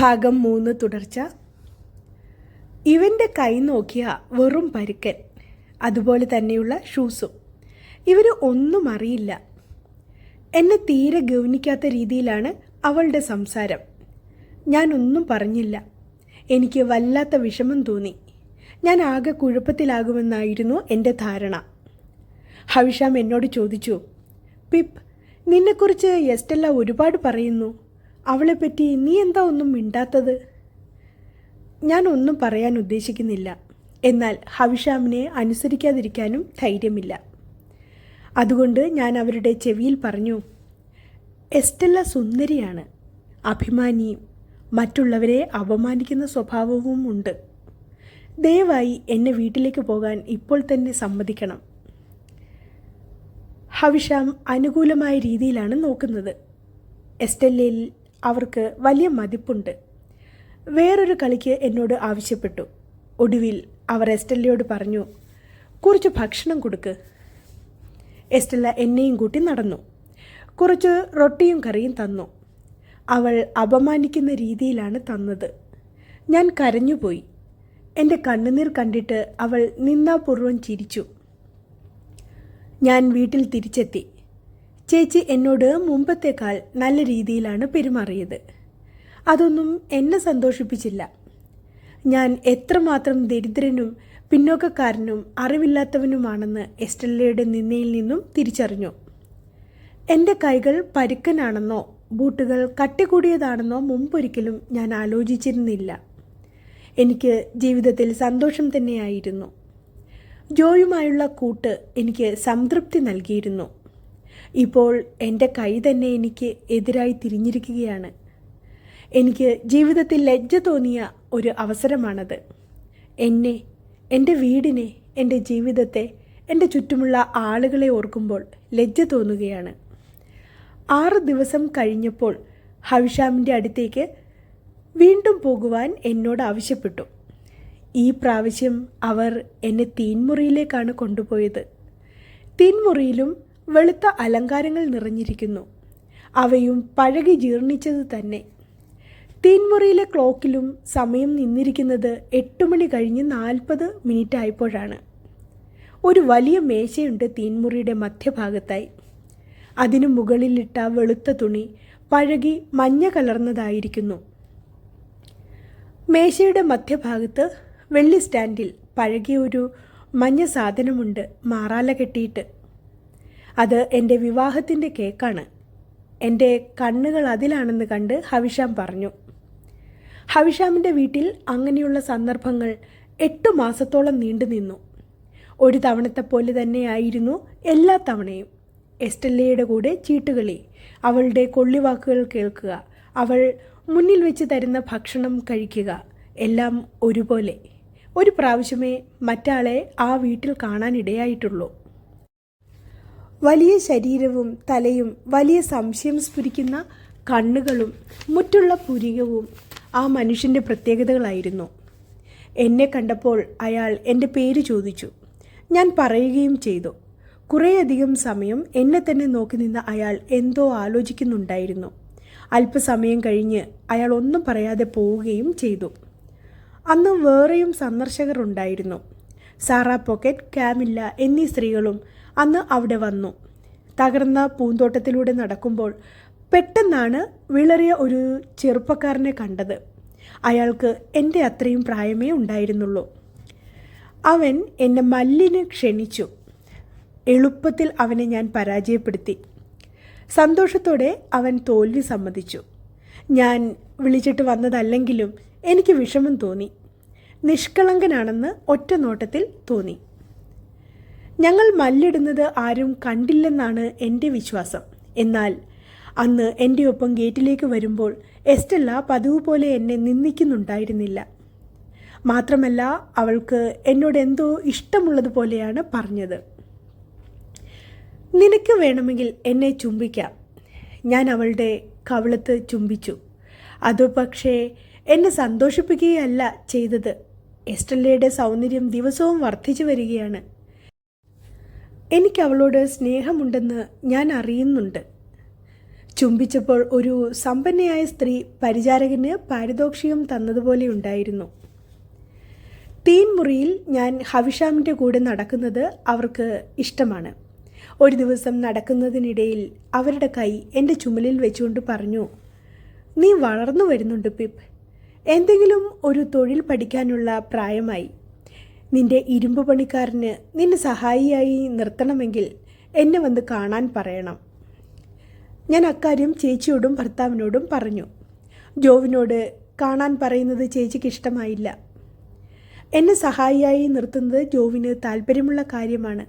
ഭാഗം മൂന്ന് തുടർച്ച. ഇവന്റെ കൈ നോക്കിയ വെറും പരുക്കൻ അതുപോലെ തന്നെയുള്ള ഷൂസും. ഇവർ ഒന്നും അറിയില്ല. എന്നെ തീരെ ഗൗനിക്കാത്ത രീതിയിലാണ് അവളുടെ സംസാരം. ഞാനൊന്നും പറഞ്ഞില്ല. എനിക്ക് വല്ലാത്ത വിഷമം തോന്നി. ഞാൻ ആകെ കുഴപ്പത്തിലാകുമെന്നായിരുന്നു എന്റെ ധാരണ. ഹവിഷാം എന്നോട് ചോദിച്ചു പിപ്പ് നിന്നെക്കുറിച്ച് എസ്റ്റെല്ല ഒരുപാട് പറയുന്നു. അവളെപ്പറ്റി നീ എന്താ ഒന്നും മിണ്ടാത്തത്? ഞാൻ ഒന്നും പറയാൻ ഉദ്ദേശിക്കുന്നില്ല. എന്നാൽ ഹവിഷാമിനെ അനുസരിക്കാതിരിക്കാനും ധൈര്യമില്ല. അതുകൊണ്ട് ഞാൻ അവരുടെ ചെവിയിൽ പറഞ്ഞു എസ്റ്റെല്ല സുന്ദരിയാണ്. അഭിമാനിയും മറ്റുള്ളവരെ അപമാനിക്കുന്ന സ്വഭാവവും ഉണ്ട്. ദയവായി എന്നെ വീട്ടിലേക്ക് പോകാൻ ഇപ്പോൾ തന്നെ സമ്മതിക്കണം. ഹവിഷാം അനുകൂലമായ രീതിയിലാണ് നോക്കുന്നത്. എസ്റ്റെല്ലയിൽ അവർക്ക് വലിയ മതിപ്പുണ്ട്. വേറൊരു കളിക്ക് എന്നോട് ആവശ്യപ്പെട്ടു. ഒടുവിൽ അവർ എസ്റ്റെല്ലയോട് പറഞ്ഞു കുറച്ച് ഭക്ഷണം കൊടുക്ക്. എസ്റ്റെല്ല എന്നെയും കൂട്ടി നടന്നു. കുറച്ച് റൊട്ടിയും കറിയും തന്നു. അവൾ അപമാനിക്കുന്ന രീതിയിലാണ് തന്നത്. ഞാൻ കരഞ്ഞുപോയി. എന്റെ കണ്ണുനീർ കണ്ടിട്ട് അവൾ നിന്നാപൂർവം ചിരിച്ചു. ഞാൻ വീട്ടിൽ തിരിച്ചെത്തി. ചേച്ചി എന്നോട് മുമ്പത്തേക്കാൾ നല്ല രീതിയിലാണ് പെരുമാറിയത്. അതൊന്നും എന്നെ സന്തോഷിപ്പിച്ചില്ല. ഞാൻ എത്രമാത്രം ദരിദ്രനും പിന്നോക്കക്കാരനും അറിവില്ലാത്തവനുമാണെന്ന് എസ്റ്റല്ലയുടെ നിന്നയിൽ നിന്നും തിരിച്ചറിഞ്ഞു. എന്റെ കൈകൾ പരുക്കനാണെന്നോ ബൂട്ടുകൾ കട്ടികൂടിയതാണെന്നോ മുമ്പൊരിക്കലും ഞാൻ ആലോചിച്ചിരുന്നില്ല. എനിക്ക് ജീവിതത്തിൽ സന്തോഷം തന്നെയായിരുന്നു. ജോയുമായുള്ള കൂട്ട് എനിക്ക് സംതൃപ്തി നൽകിയിരുന്നു. ഇപ്പോൾ എന്റെ കൈ തന്നെ എനിക്ക് എതിരായി തിരിഞ്ഞിരിക്കുകയാണ്. എനിക്ക് ജീവിതത്തിൽ ലജ്ജ തോന്നിയ ഒരു അവസരമാണത്. എന്നെ എന്റെ വീടിനെ എന്റെ ജീവിതത്തെ എന്റെ ചുറ്റുമുള്ള ആളുകളെ ഓർക്കുമ്പോൾ ലജ്ജ തോന്നുകയാണ്. ആറ് ദിവസം കഴിഞ്ഞപ്പോൾ ഹവിഷാമിന്റെ അടുത്തേക്ക് വീണ്ടും പോകുവാൻ എന്നോട് ആവശ്യപ്പെട്ടു. ഈ പ്രാവശ്യം അവർ എന്നെ തീൻമുറിയിലേക്കാണ് കൊണ്ടുപോയത്. തീൻമുറിയിലും വെളുത്ത അലങ്കാരങ്ങൾ നിറഞ്ഞിരിക്കുന്നു. അവയും പഴകി ജീർണിച്ചത് തന്നെ. തീൻമുറിയിലെ ക്ലോക്കിലും സമയം നിന്നിരിക്കുന്നത് എട്ട് മണി കഴിഞ്ഞ് നാൽപ്പത് മിനിറ്റ് ആയപ്പോഴാണ്. ഒരു വലിയ മേശയുണ്ട് തീൻമുറിയുടെ മധ്യഭാഗത്തായി. അതിനു മുകളിലിട്ട വെളുത്ത തുണി പഴകി മഞ്ഞ കലർന്നതായിരിക്കുന്നു. മേശയുടെ മധ്യഭാഗത്ത് വെള്ളി സ്റ്റാൻഡിൽ പഴകിയ ഒരു മഞ്ഞ സാധനമുണ്ട് മാറാല കെട്ടിയിട്ട്. അത് എന്റെ വിവാഹത്തിന്റെ കേക്കാണ്. എന്റെ കണ്ണുകൾ അതിലാണെന്ന് കണ്ട് ഹവിഷാം പറഞ്ഞു. ഹവിഷാമിന്റെ വീട്ടിൽ അങ്ങനെയുള്ള സന്ദർഭങ്ങൾ എട്ട് മാസത്തോളം നീണ്ടു നിന്നു. ഒരു തവണത്തെ പോലെ തന്നെയായിരുന്നു എല്ലാ തവണയും. എസ്റ്റല്ലയുടെ കൂടെ ചീട്ടുകളി അവളുടെ കൊള്ളിവാക്കുകൾ കേൾക്കുക അവൾ മുന്നിൽ വെച്ച് തരുന്ന ഭക്ഷണം കഴിക്കുക എല്ലാം ഒരുപോലെ. ഒരു പ്രാവശ്യമേ മറ്റാളെ ആ വീട്ടിൽ കാണാനിടയായിട്ടുള്ളൂ. വലിയ ശരീരവും തലയും വലിയ സംശയം സ്ഫുരിക്കുന്ന കണ്ണുകളും മുറ്റുള്ള പുരികവും ആ മനുഷ്യന്റെ പ്രത്യേകതകളായിരുന്നു. എന്നെ കണ്ടപ്പോൾ അയാൾ എന്റെ പേര് ചോദിച്ചു. ഞാൻ പറയുകയും ചെയ്തു. കുറേയധികം സമയം എന്നെ തന്നെ നോക്കി നിന്ന അയാൾ എന്തോ ആലോചിക്കുന്നുണ്ടായിരുന്നു. അല്പസമയം കഴിഞ്ഞ് അയാൾ ഒന്നും പറയാതെ പോവുകയും ചെയ്തു. അന്ന് വേറെയും സന്ദർശകർ ഉണ്ടായിരുന്നു. സാറ പോക്കറ്റ് കാമില്ല എന്നീ സ്ത്രീകളും അന്ന് അവിടെ വന്നു. തകർന്ന പൂന്തോട്ടത്തിലൂടെ നടക്കുമ്പോൾ പെട്ടെന്നാണ് വിളറിയ ഒരു ചെറുപ്പക്കാരനെ കണ്ടത്. അയാൾക്ക് എന്റെ അത്രയും പ്രായമേ ഉണ്ടായിരുന്നുള്ളൂ. അവൻ എന്നെ മല്ലിന് ക്ഷണിച്ചു. എളുപ്പത്തിൽ അവനെ ഞാൻ പരാജയപ്പെടുത്തി. സന്തോഷത്തോടെ അവൻ തോൽവി സമ്മതിച്ചു. ഞാൻ വിളിച്ചിട്ട് വന്നതല്ലെങ്കിലും എനിക്ക് വിഷമം തോന്നി. നിഷ്കളങ്കനാണെന്ന് ഒറ്റ നോട്ടത്തിൽ തോന്നി. ഞങ്ങൾ മല്ലിടുന്നത് ആരും കണ്ടില്ലെന്നാണ് എന്റെ വിശ്വാസം. എന്നാൽ അന്ന് എന്റെ ഒപ്പം ഗേറ്റിലേക്ക് വരുമ്പോൾ എസ്റ്റല്ല പതിവ് പോലെ എന്നെ നിന്ദിക്കുന്നുണ്ടായിരുന്നില്ല. മാത്രമല്ല അവൾക്ക് എന്നോട് എന്തോ ഇഷ്ടമുള്ളതുപോലെയാണ് പറഞ്ഞത്. നിനക്ക് വേണമെങ്കിൽ എന്നെ ചുംബിക്കാം. ഞാൻ അവളുടെ കവിളത്ത് ചുംബിച്ചു. അത് പക്ഷേ എന്നെ സന്തോഷിപ്പിക്കുകയല്ല ചെയ്തത്. എസ്റ്റല്ലയുടെ സൗന്ദര്യം ദിവസവും വർദ്ധിച്ചു വരികയാണ്. എനിക്ക് അവളോട് സ്നേഹമുണ്ടെന്ന് ഞാൻ അറിയുന്നുണ്ട്. ചുംബിച്ചപ്പോൾ ഒരു സമ്പന്നയായ സ്ത്രീ പരിചാരകന് പാരിതോഷികം തന്നതുപോലെ ഉണ്ടായിരുന്നു. തീൻ മുറിയിൽ ഞാൻ ഹവിഷാമിന്റെ കൂടെ നടക്കുന്നത് അവർക്ക് ഇഷ്ടമാണ്. ഒരു ദിവസം നടക്കുന്നതിനിടയിൽ അവരുടെ കൈ എന്റെ ചുമലിൽ വെച്ചുകൊണ്ട് പറഞ്ഞു നീ വളർന്നു വരുന്നുണ്ട് പിപ്പ്. എന്തെങ്കിലും ഒരു തൊഴിൽ പഠിക്കാനുള്ള പ്രായമായി. നിന്റെ ഇരുമ്പ് പണിക്കാരന് നിന്നെ സഹായിയായി നിർത്തണമെങ്കിൽ എന്നെ വന്ന് കാണാൻ പറയണം. ഞാൻ അക്കാര്യം ചേച്ചിയോടും ഭർത്താവിനോടും പറഞ്ഞു. ജോവിനോട് കാണാൻ പറയുന്നത് ചേച്ചിക്ക് ഇഷ്ടമായില്ല. എന്നെ സഹായിയായി നിർത്തുന്നത് ജോവിന് താല്പര്യമുള്ള കാര്യമാണ്.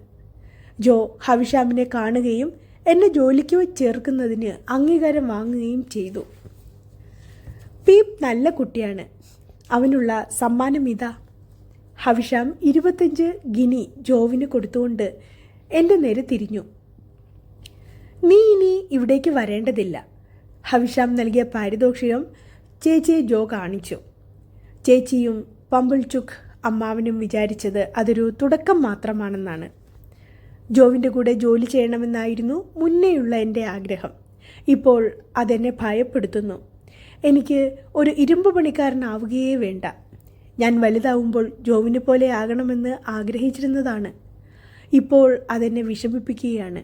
ജോ ഹവിഷാമിനെ കാണുകയും എന്നെ ജോലിക്ക് ചേർക്കുന്നതിന് അംഗീകാരം വാങ്ങുകയും ചെയ്തു. പീപ് നല്ല കുട്ടിയാണ്. അവനുള്ള സമ്മാനം ഇതാ. ഹവിഷാം ഇരുപത്തഞ്ച് ഗിനി ജോവിന് കൊടുത്തുകൊണ്ട് എന്റെ നേരെ തിരിഞ്ഞു. നീ ഇനി ഇവിടേക്ക് വരേണ്ടതില്ല. ഹവിഷാം നൽകിയ പാരിതോഷികം ചേച്ചിയെ ജോ കാണിച്ചു. ചേച്ചിയും പമ്പിൾചുക്ക് അമ്മാവനും വിചാരിച്ചത് അതൊരു തുടക്കം മാത്രമാണെന്നാണ്. ജോവിന്റെ കൂടെ ജോലി ചെയ്യണമെന്നായിരുന്നു മുന്നേയുള്ള എന്റെ ആഗ്രഹം. ഇപ്പോൾ അതെന്നെ ഭയപ്പെടുത്തുന്നു. എനിക്ക് ഒരു ഇരുമ്പ് പണിക്കാരനാവുകയേ വേണ്ട. ഞാൻ വലുതാവുമ്പോൾ ജോവിനെ പോലെ ആകണമെന്ന് ആഗ്രഹിച്ചിരുന്നതാണ്. ഇപ്പോൾ അതെന്നെ വിഷമിപ്പിക്കുകയാണ്.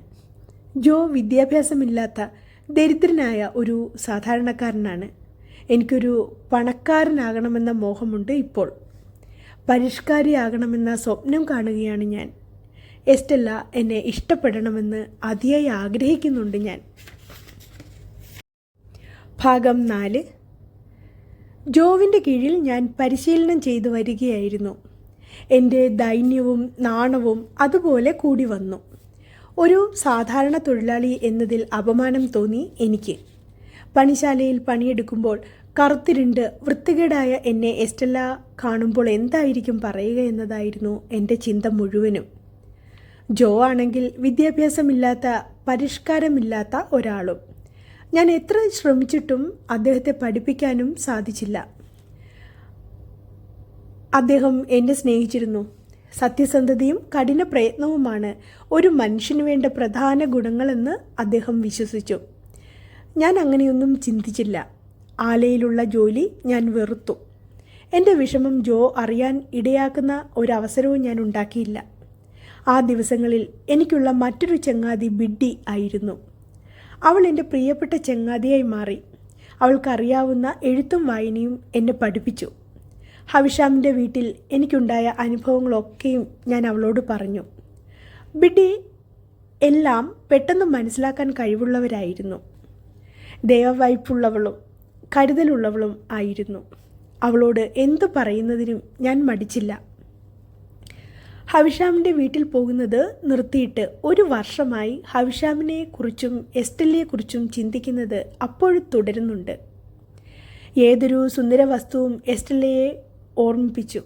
ജോ വിദ്യാഭ്യാസമില്ലാത്ത ദരിദ്രനായ ഒരു സാധാരണക്കാരനാണ്. എനിക്കൊരു പണക്കാരനാകണമെന്ന മോഹമുണ്ട് ഇപ്പോൾ. പരിഷ്കാരിയാകണമെന്ന സ്വപ്നം കാണുകയാണ് ഞാൻ. എസ്റ്റല്ല എന്നെ ഇഷ്ടപ്പെടണമെന്ന് അതിയായി ആഗ്രഹിക്കുന്നുണ്ട് ഞാൻ. ഭാഗം നാല്. ജോവിന്റെ കീഴിൽ ഞാൻ പരിശീലനം ചെയ്തു വരികയായിരുന്നു. എന്റെ ദൈന്യവും നാണവും അതുപോലെ കൂടി വന്നു. ഒരു സാധാരണ തൊഴിലാളി എന്നതിൽ അപമാനം തോന്നി എനിക്ക്. പണിശാലയിൽ പണിയെടുക്കുമ്പോൾ കറുത്തിരുണ്ട് വൃത്തികേടായ എന്നെ എസ്റ്റല്ല കാണുമ്പോൾ എന്തായിരിക്കും പറയുക എന്നതായിരുന്നു എന്റെ ചിന്ത മുഴുവനും. ജോ ആണെങ്കിൽ വിദ്യാഭ്യാസമില്ലാത്ത പരിഷ്കാരമില്ലാത്ത ഒരാളും. ഞാൻ എത്ര ശ്രമിച്ചിട്ടും അദ്ദേഹത്തെ പഠിപ്പിക്കാനും സാധിച്ചില്ല. അദ്ദേഹം എന്നെ സ്നേഹിച്ചിരുന്നു. സത്യസന്ധതയും കഠിന പ്രയത്നവുമാണ് ഒരു മനുഷ്യന് വേണ്ട പ്രധാന ഗുണങ്ങളെന്ന് അദ്ദേഹം വിശ്വസിച്ചു. ഞാൻ അങ്ങനെയൊന്നും ചിന്തിച്ചില്ല. ആലയിലുള്ള ജോലി ഞാൻ വെറുത്തു. എന്റെ വിഷമം ജോ അറിയാൻ ഇടയാക്കുന്ന ഒരവസരവും ഞാൻ ഉണ്ടാക്കിയില്ല. ആ ദിവസങ്ങളിൽ എനിക്കുള്ള മറ്റൊരു ചങ്ങാതി ബിഡ്ഡി ആയിരുന്നു. അവൾ എന്റെ പ്രിയപ്പെട്ട ചങ്ങാതിയായി മാറി. അവൾക്കറിയാവുന്ന എഴുത്തും വായനയും എന്നെ പഠിപ്പിച്ചു. ഹവിഷാമിന്റെ വീട്ടിൽ എനിക്കുണ്ടായ അനുഭവങ്ങളൊക്കെയും ഞാൻ അവളോട് പറഞ്ഞു. ബിഡി എല്ലാം പെട്ടെന്ന് മനസ്സിലാക്കാൻ കഴിവുള്ളവരായിരുന്നു. ദൈവവായ്പുള്ളവളും കരുതലുള്ളവളും ആയിരുന്നു. അവളോട് എന്തു പറയുന്നതിനും ഞാൻ മടിച്ചില്ല. ഹവിഷാമിന്റെ വീട്ടിൽ പോകുന്നത് നിർത്തിയിട്ട് ഒരു വർഷമായി ഹവിഷാമിനെ കുറിച്ചും എസ്റ്റലിയെക്കുറിച്ചും ചിന്തിക്കുന്നത് അപ്പോഴും തുടരുന്നുണ്ട്. ഏതൊരു സുന്ദര വസ്തുവും എസ്റ്റല്ലയെ ഓർമ്മിപ്പിച്ചു.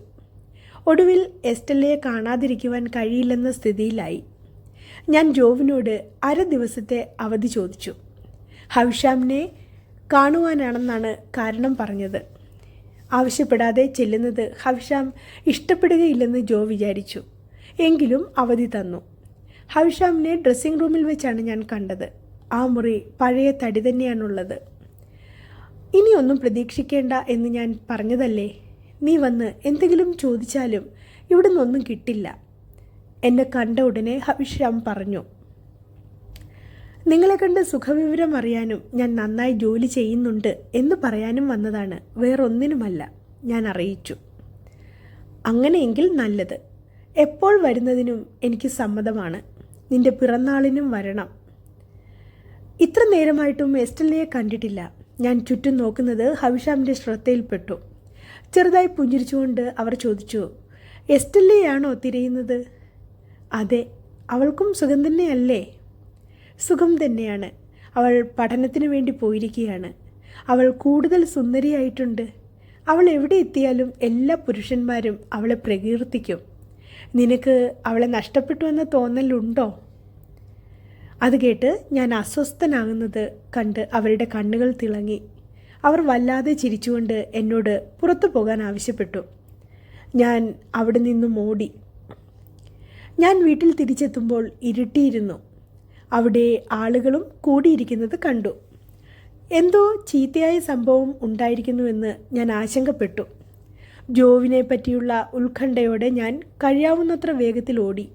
ഒടുവിൽ എസ്റ്റല്ലയെ കാണാതിരിക്കുവാൻ കഴിയില്ലെന്ന സ്ഥിതിയിലായി. ഞാൻ ജോവിനോട് അര ദിവസത്തെ അവധി ചോദിച്ചു. ഹവിഷാമിനെ കാണുവാനാണെന്നാണ് കാരണം പറഞ്ഞത്. ആവശ്യപ്പെടാതെ ചെല്ലുന്നത് ഹവിഷാം ഇഷ്ടപ്പെടുകയില്ലെന്ന് ജോ വിചാരിച്ചു. എങ്കിലും അവധി തന്നു. ഹവിഷാമിനെ ഡ്രസ്സിംഗ് റൂമിൽ വെച്ചാണ് ഞാൻ കണ്ടത്. ആ മുറി പഴയ തടി തന്നെയാണുള്ളത്. ഇനിയൊന്നും പ്രതീക്ഷിക്കേണ്ട എന്ന് ഞാൻ പറഞ്ഞതല്ലേ? നീ വന്ന് എന്തെങ്കിലും ചോദിച്ചാലും ഇവിടെ നിന്നൊന്നും കിട്ടില്ല. എന്നെ കണ്ട ഉടനെ ഹവിഷ്യാം പറഞ്ഞു. നിങ്ങളെ കണ്ട് സുഖവിവരം അറിയാനും ഞാൻ നന്നായി ജോലി ചെയ്യുന്നുണ്ട് എന്ന് പറയാനും വന്നതാണ്. വേറൊന്നിനുമല്ല ഞാൻ അറിയിച്ചു. അങ്ങനെയെങ്കിൽ നല്ലത്. എപ്പോൾ വരുന്നതിനും എനിക്ക് സമ്മതമാണ്. നിന്റെ പിറന്നാളിനും വരണം. ഇത്ര നേരമായിട്ടും എസ്റ്റലിനെ കണ്ടിട്ടില്ല. ഞാൻ ചുറ്റും നോക്കുന്നത് ഹവിഷാമിന്റെ ശ്രദ്ധയിൽപ്പെട്ടു. ചെറുതായി പുഞ്ചിരിച്ചുകൊണ്ട് അവർ ചോദിച്ചു എസ്റ്റല്ലയാണോ തിരയുന്നത്? അതെ അവൾക്കും സുഖം തന്നെയല്ലേ? സുഖം തന്നെയാണ്. അവൾ പഠനത്തിന് വേണ്ടി പോയിരിക്കുകയാണ്. അവൾ കൂടുതൽ സുന്ദരിയായിട്ടുണ്ട്. അവൾ എവിടെ എത്തിയാലും എല്ലാ പുരുഷന്മാരും അവളെ പ്രകീർത്തിക്കും. നിനക്ക് അവളെ നഷ്ടപ്പെട്ടു എന്ന തോന്നലുണ്ടോ? അത് കേട്ട് ഞാൻ അസ്വസ്ഥനാകുന്നത് കണ്ട് അവരുടെ കണ്ണുകൾ തിളങ്ങി. അവർ വല്ലാതെ ചിരിച്ചുകൊണ്ട് എന്നോട് പുറത്തു പോകാൻ ആവശ്യപ്പെട്ടു. ഞാൻ അവിടെ നിന്നും ഓടി ഞാൻ വീട്ടിൽ തിരിച്ചെത്തുമ്പോൾ ഇരുട്ടിയിരുന്നു. അവിടെ ആളുകളും കൂടിയിരിക്കുന്നത് കണ്ടു. എന്തോ ചീത്തയായ സംഭവം ഉണ്ടായിരിക്കുന്നുവെന്ന് ഞാൻ ആശങ്കപ്പെട്ടു. ജോവിനെ പറ്റിയുള്ള ഉത്കണ്ഠയോടെ ഞാൻ കഴിയാവുന്നത്ര വേഗത്തിൽ ഓടി.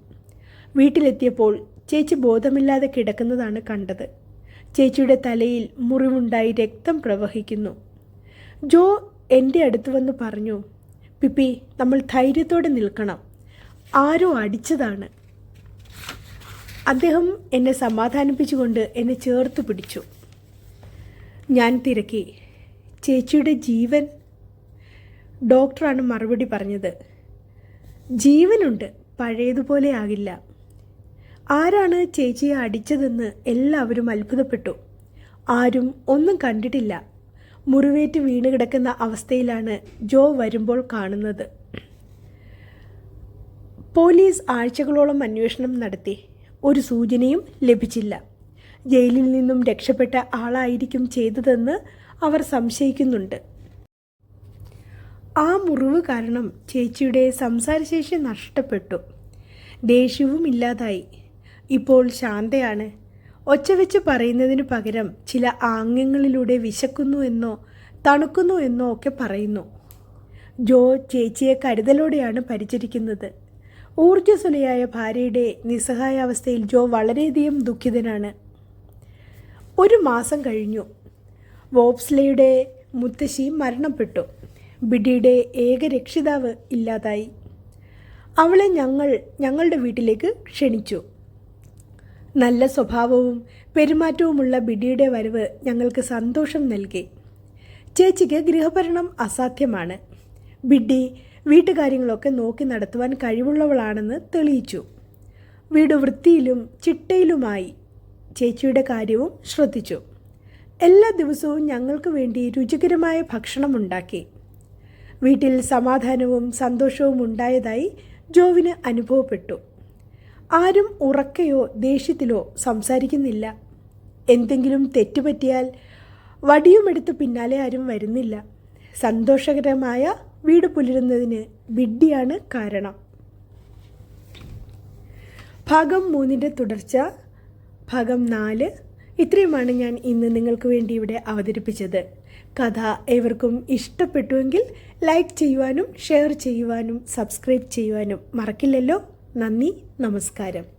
വീട്ടിലെത്തിയപ്പോൾ ചേച്ചി ബോധമില്ലാതെ കിടക്കുന്നതാണ് കണ്ടത്. ചേച്ചിയുടെ തലയിൽ മുറിവുണ്ടായി രക്തം പ്രവഹിക്കുന്നു. ജോ എന്റെ അടുത്ത് വന്ന് പറഞ്ഞു പിപ്പി നമ്മൾ ധൈര്യത്തോടെ നിൽക്കണം. ആരോ അടിച്ചതാണ്. അദ്ദേഹം എന്നെ സമാധാനിപ്പിച്ചുകൊണ്ട് എന്നെ ചേർത്ത് പിടിച്ചു. ഞാൻ തിരക്കി. ചേച്ചിയുടെ ജീവൻ ഡോക്ടറാണ് മറുപടി പറഞ്ഞത്. ജീവനുണ്ട് പഴയതുപോലെ ആകില്ല. ആരാണ് ചേച്ചിയെ അടിച്ചതെന്ന് എല്ലാവരും അത്ഭുതപ്പെട്ടു. ആരും ഒന്നും കണ്ടിട്ടില്ല. മുറിവേറ്റ് വീണ് കിടക്കുന്ന അവസ്ഥയിലാണ് ജോ വരുമ്പോൾ കാണുന്നത്. പോലീസ് ആഴ്ചകളോളം അന്വേഷണം നടത്തി. ഒരു സൂചനയും ലഭിച്ചില്ല. ജയിലിൽ നിന്നും രക്ഷപ്പെട്ട ആളായിരിക്കും ചെയ്തതെന്ന് അവർ സംശയിക്കുന്നുണ്ട്. ആ മുറിവ് കാരണം ചേച്ചിയുടെ സംസാരശേഷി നഷ്ടപ്പെട്ടു. ദേഷ്യവും ഇല്ലാതായി. ഇപ്പോൾ ശാന്തയാണ്. ഒച്ച വെച്ച് പറയുന്നതിന് പകരം ചില ആംഗ്യങ്ങളിലൂടെ വിശക്കുന്നു എന്നോ തണുക്കുന്നു എന്നോ ഒക്കെ പറയുന്നു. ജോ ചേച്ചിയെ കരുതലോടെയാണ് പരിചരിക്കുന്നത്. ഊർജസ്വലയായ ഭാര്യയുടെ നിസ്സഹായാവസ്ഥയിൽ ജോ വളരെയധികം ദുഃഖിതനാണ്. ഒരു മാസം കഴിഞ്ഞു. വോപ്സ്ലയുടെ മുത്തശ്ശി മരണപ്പെട്ടു. ബിഡിയുടെ ഏക രക്ഷിതാവ് ഇല്ലാതായി. അവളെ ഞങ്ങൾ ഞങ്ങളുടെ വീട്ടിലേക്ക് ക്ഷണിച്ചു. നല്ല സ്വഭാവവും പെരുമാറ്റവുമുള്ള ബിഡിയുടെ വരവ് ഞങ്ങൾക്ക് സന്തോഷം നൽകി. ചേച്ചിക്ക് ഗൃഹഭരണം അസാധ്യമാണ്. ബിഡി വീട്ടുകാര്യങ്ങളൊക്കെ നോക്കി നടത്തുവാൻ കഴിവുള്ളവളാണെന്ന് തെളിയിച്ചു. വീട് വൃത്തിയിലും ചിട്ടയിലുമായി ചേച്ചിയുടെ കാര്യവും ശ്രദ്ധിച്ചു. എല്ലാ ദിവസവും ഞങ്ങൾക്ക് വേണ്ടി രുചികരമായ ഭക്ഷണം ഉണ്ടാക്കി. വീട്ടിൽ സമാധാനവും സന്തോഷവും ഉണ്ടായതായി ജോവിന് അനുഭവപ്പെട്ടു. ആരും ഉറക്കയോ ദേഷ്യത്തിലോ സംസാരിക്കുന്നില്ല. എന്തെങ്കിലും തെറ്റുപറ്റിയാൽ വടിയുമെടുത്ത് പിന്നാലെ ആരും വരുന്നില്ല. സന്തോഷകരമായ വീട് പുലരുന്നതിന് വിഡ്ഢിയാണ് കാരണം. ഭാഗം മൂന്നിന്റെ തുടർച്ച ഭാഗം നാല്. ഇത്രയുമാണ് ഞാൻ ഇന്ന് നിങ്ങൾക്ക് വേണ്ടി ഇവിടെ അവതരിപ്പിച്ചത്. കഥ ഏവർക്കും ഇഷ്ടപ്പെട്ടുവെങ്കിൽ ലൈക്ക് ചെയ്യുവാനും ഷെയർ ചെയ്യുവാനും സബ്സ്ക്രൈബ് ചെയ്യുവാനും മറക്കില്ലല്ലോ. നന്ദി നമസ്കാരം.